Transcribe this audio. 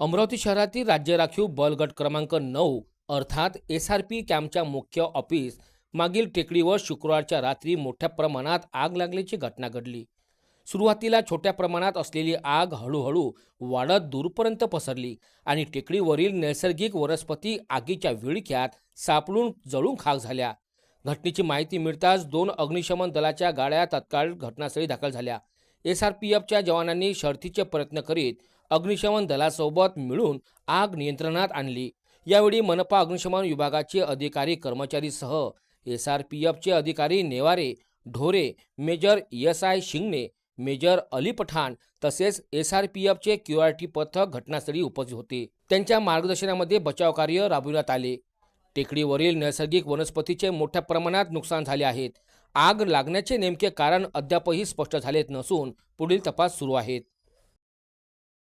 अमरावती शहरातील राज्य राखीव बल गट क्रमांक नऊ अर्थात एस आर पी कॅम्पच्या मुख्य ऑफिस मागील टेकडीवर शुक्रवारच्या रात्री मोठ्या प्रमाणात आग लागल्याची घटना घडली. सुरुवातीला छोट्या प्रमाणात असलेली आग हळूहळू वाढत दूरपर्यंत पसरली आणि टेकडीवरील नैसर्गिक वनस्पती आगीच्या विळख्यात सापडून जळून खाक झाल्या. घटनेची माहिती मिळताच दोन अग्निशमन दलाच्या गाड्या तत्काळ घटनास्थळी दाखल झाल्या. एस आर पी एफच्या जवानांनी शर्थीचे प्रयत्न करीत अग्निशमन दलासोबत मिळून आग नियंत्रणात आणली. यावेळी मनपा अग्निशमन विभागाचे अधिकारी कर्मचारीसह एस आर पी एफचे अधिकारी Naware Dhore major S I Shingane major Ali Pathan तसेच एस आर पी एफचे क्यू आर टी पथक घटनास्थळी उपस्थित होते. त्यांच्या मार्गदर्शनामध्ये बचाव कार्य राबविण्यात आले. टेकडीवरील नैसर्गिक वनस्पतीचे मोठ्या प्रमाणात नुकसान झाले आहेत आग लागण्याचे नेमके कारण अद्यापही स्पष्ट झालेत नसून पुढील तपास सुरू आहेत.